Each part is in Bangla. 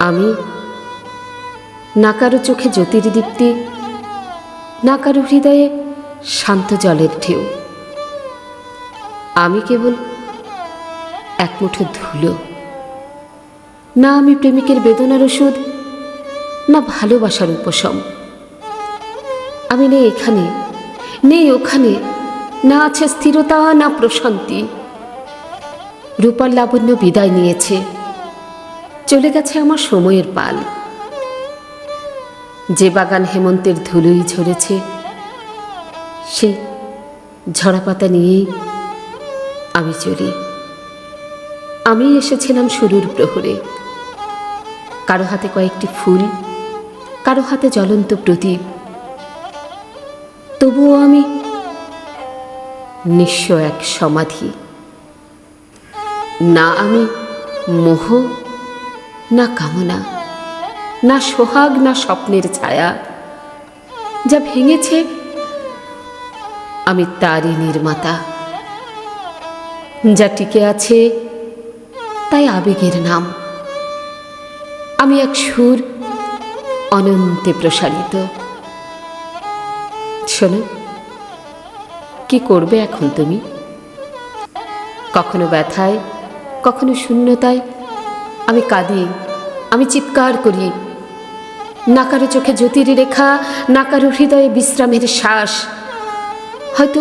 আমি না কারও চোখে জ্যোতির্দীপ্তি, না কারও হৃদয়ে শান্ত জলের ঢেউ। আমি কেবল এক মুঠো ধুলো। না আমি প্রেমিকের বেদনার ওষুধ, না ভালোবাসার উপশম। আমি নেই এখানে, নেই ওখানে, না আছে স্থিরতা, না প্রশান্তি। রূপার লাবণ্য বিদায় নিয়েছে। চলে গেছে আমার সময়ের পাল। যে বাগান হেমন্তের ধুলোই ঝরেছে সেই ঝরাপাতা নিয়েই আমি চলি। আমি এসেছিলাম শুরুর প্রহরে। কারও হাতে কয়েকটি ফুল, কারও হাতে জ্বলন্ত প্রদীপ। তবুও আমি নিঃস্ব এক সমাধি। না আমি মোহ না কামনা, না সোহাগ, না স্বপ্নের ছায়া। যা ভেঙেছে, আমি তারই নির্মাতা। যা টিকে আছে, তাই আবেগের নাম। আমি এক সুর অনন্তে প্রসারিত। শোনো, কি করবে এখন তুমি? কখনো ব্যথায়, কখনো শূন্যতায় আমি কাঁদি, আমি চিৎকার করি। না কারও চোখে জ্যোতির রেখা, না কারও হৃদয়ে বিশ্রামের শ্বাস। হয়তো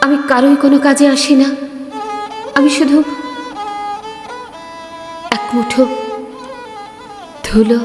আমি কারোই কোনো কাজে আসি না। আমি শুধু এক মুঠো ধুলো।